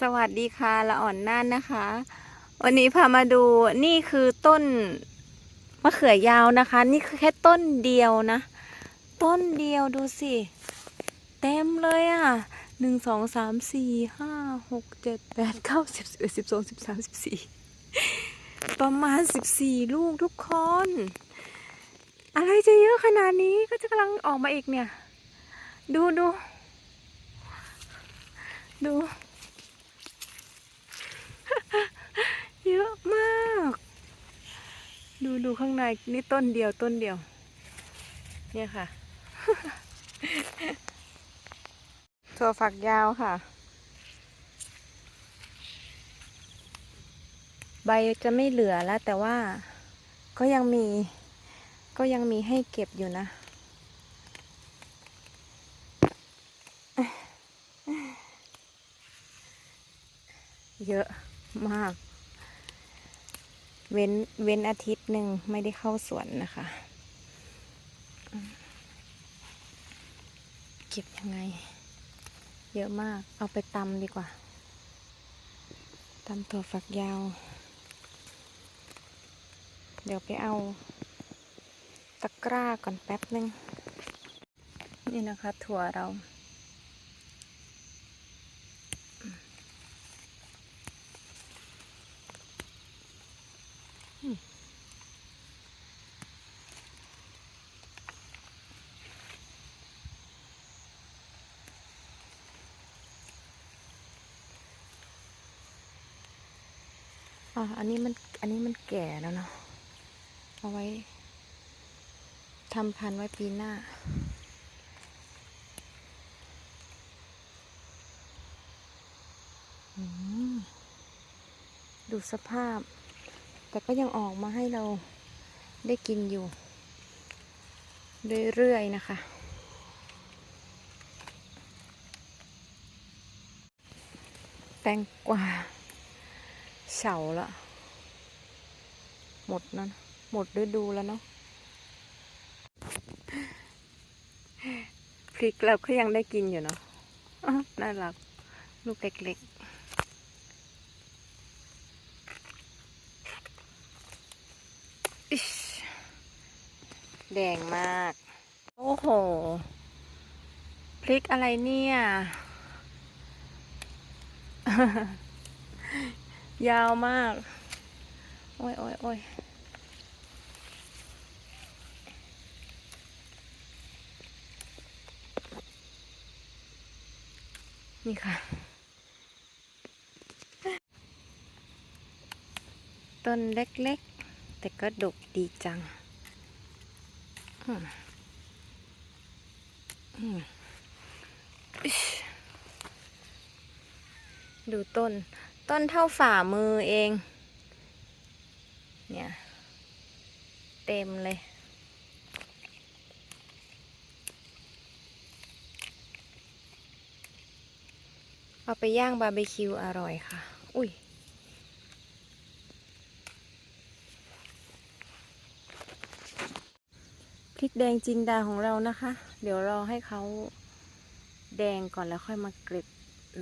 สวัสดีค่ะละอ่อนน่านนะคะ วันนี้พามาดูนี่คือต้นมะเขือยาวนะคะ นี่คือแค่ต้นเดียวนะ ต้นเดียวดูสิเต็มเลยอะหนึ่งสองสามสี่ห้าหกเจ็ดแปดเก้าสิบสิบเอ็ดสิบสองสิบสามสิบสี่ประมาณสิบสี่ลูกทุกคน อะไรจะเยอะขนาดนี้ก็จะกำลังออกมาอีกเนี่ย ดูดูดู เยอะมาก ดูดูข้างในนี่ต้นเดียวต้นเดียว เนี่ยค่ะ ถั่วฝักยาวค่ะ ใบจะไม่เหลือแล้ว แต่ว่าก็ยังมี ก็ยังมีให้เก็บอยู่นะเยอะมาก เว้นเว้นอาทิตย์หนึ่งไม่ได้เข้าสวนนะคะ เก็บยังไง เยอะมาก เอาไปตำดีกว่าตำถั่วฝักยาว เดี๋ยวไปเอาตะกร้าก่อนแป๊บหนึ่งนี่นะคะ ถั่วเรา อะอันนี้มัน อันนี้มันแก่แล้วเนาะ เอาไว้ทำพันไว้ปีหน้า ดูสภาพ แต่ก็ยังออกมาให้เราได้กินอยู่ เรื่อยๆนะคะ แตงกวา เฉาละหมดแล้นหมดฤดูแล้วเนาะพริกเราก็ยังได้กินอยู่เนาะน่ารัก ลูกเล็กๆแดงมาก โอ้โห พริกอะไรเนี่ย ยาวมาก โอ้ยโอ้ยโอ้ยนี่ค่ะ ต้นเล็กๆ แต่ก็ดกดีจัง อืมอืมอิ๊ชดูต้น ต้นเท่าฝ่ามือเอง เนี่ย เต็มเลย เอาไปย่างบาร์บีคิวอร่อยค่ะ อุ้ยพริกแดงจินดาของเรานะคะ เดี๋ยวรอให้เขาแดงก่อนแล้วค่อยมากริบ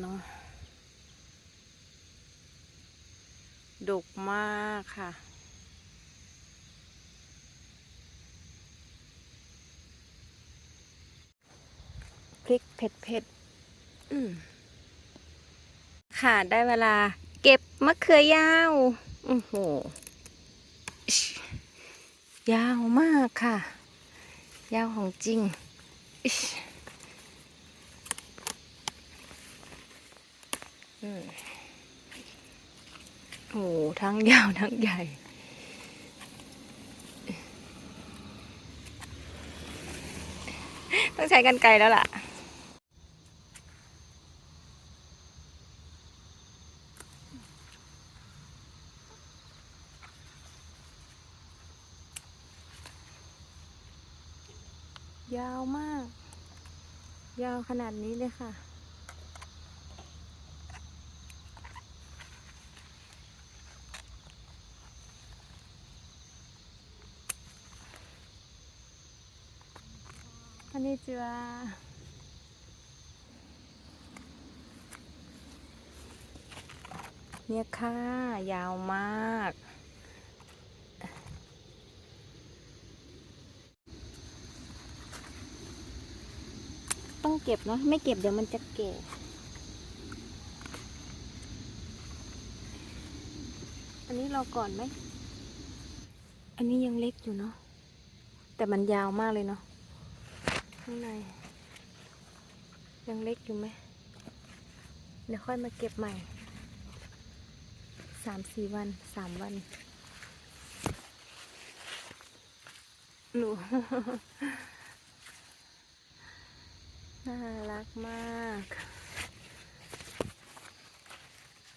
เนาะ ดกมากค่ะ พริกเผ็ดเผ็ดค่ะได้เวลาเก็บมะเขือยาว โอ้โห ยาวมากค่ะ ยาวของจริงอืม โอ้โหทั้งยาวทั้งใหญ่ ต้องใช้กันไกลแล้วล่ะยาวมาก ยาวขนาดนี้เลยค่ะ こんにちは。 เนี่ยค่ะ ยาวมาก ต้องเก็บเนาะไม่เก็บเดี๋ยวมันจะแก่ อันนี้รอก่อนไหม อันนี้ยังเล็กอยู่เนาะ แต่มันยาวมากเลยเนาะ ข้างใน ยังเล็กอยู่ไหมเดี๋ยวค่อยมาเก็บใหม่สามสี่วันสามวันหนูน่ารักมาก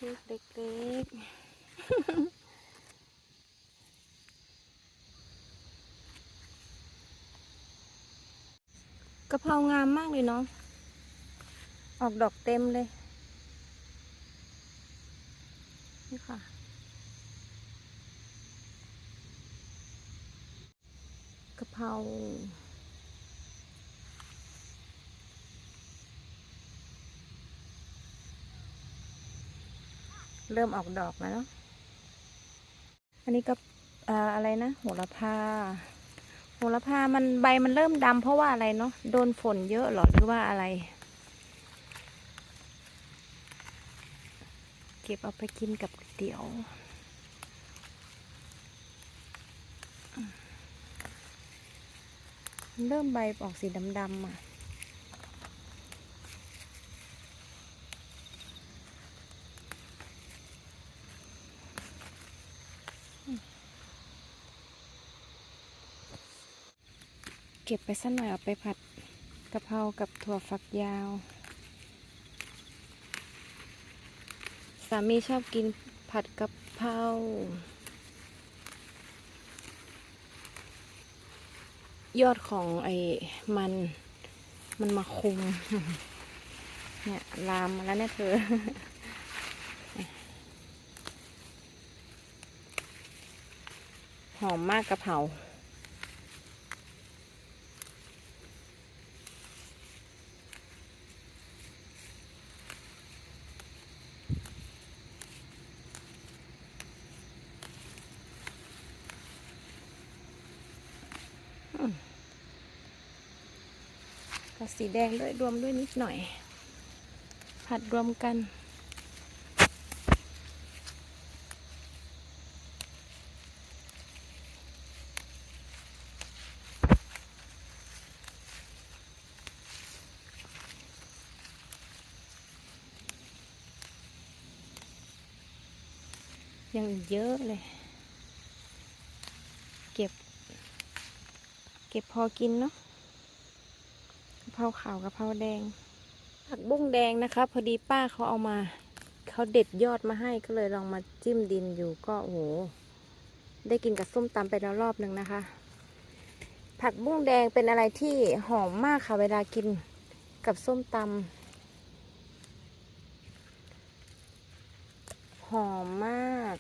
ลูกเล็กๆ กะเพรางามมากเลยเนาะ ออกดอกเต็มเลย นี่ค่ะ กะเพราเริ่มออกดอกแล้วเนาะ อันนี้ก็อ่าอะไรนะ โหระพา หระพามันใบมันเริ่มดำเพราะว่าอะไรเนาะโดนฝนเยอะหรอหรือว่าอะไร เก็บเอาไปกินกับเตี๋ยวเริ่มใบออกสีดำๆอะ เก็บไปสักหน่อยเอาไปผัดกะเพรากับถั่วฝักยาว สามีชอบกินผัดกะเพรายอดของไอ้มันมันมาคุม เนี่ยลามมาแล้วเนี่ยเธอ หอมมากกะเพรา กับสีแดงด้วยรวมด้วยนิดหน่อย ผัดรวมกัน ยังเยอะเลย เก็บ เก็บพอกินเนาะกะ เพราขาวกะเพราแดง ผักบุ้งแดงนะคะ พอดีป้าเขาเอามา เขาเด็ดยอดมาให้ก็เลยลองมาจิ้มดินอยู่ก็โอ้โห ได้กินกับส้มตำไปแล้วรอบหนึ่งนะคะ ผักบุ้งแดงเป็นอะไรที่หอมมากค่ะเวลากินกับส้มตำหอมมาก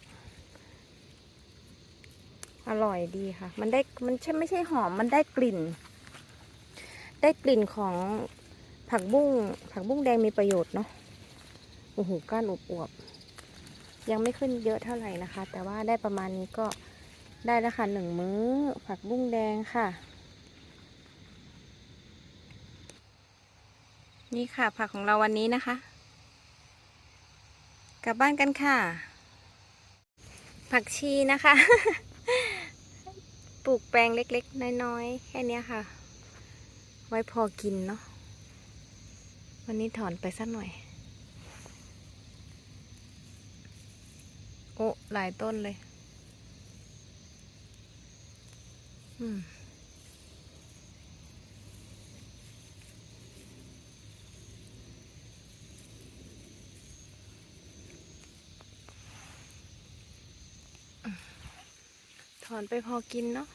อร่อยดีค่ะ มันได้มันใช่ไม่ใช่หอมมันได้กลิ่น ได้กลิ่นของผักบุ้งผักบุ้งแดงมีประโยชน์เนาะโอ้โหก้านอวบๆยังไม่ขึ้นเยอะเท่าไหร่นะคะ แต่ว่าได้ประมาณนี้ก็ได้แล้วค่ะหนึ่งมื้อ ผักบุ้งแดงค่ะ นี่ค่ะ ผักของเราวันนี้นะคะ กลับบ้านกันค่ะ ผักชีนะคะ ปลูกแปลงเล็กๆ น้อยๆ แค่นี้ค่ะ ไว้พอกินเนาะ วันนี้ถอนไปสักหน่อย โอ้ หลายต้นเลย อืมถอนไปพอกินเนาะ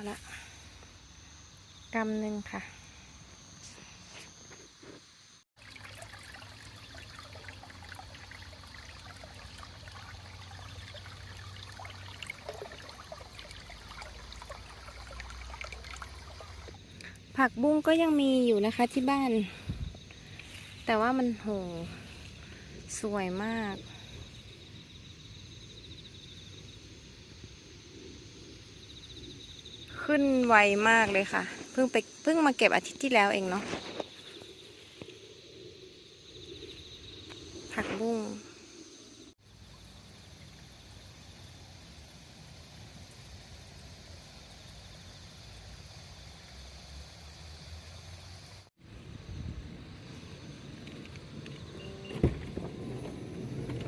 อละกำหนึ่งค่ะ ผักบุ้งก็ยังมีอยู่นะคะที่บ้าน แต่ว่ามันโห สวยมาก ขึ้นไวมากเลยค่ะ เพิ่งไปเพิ่งมาเก็บอาทิตย์ที่แล้วเองเนาะ ผักบุ้ง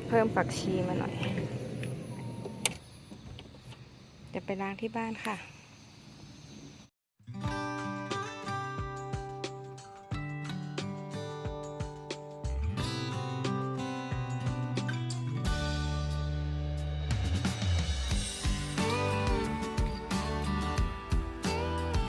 เพิ่มผักชีมาหน่อย เดี๋ยวไปล้างที่บ้านค่ะ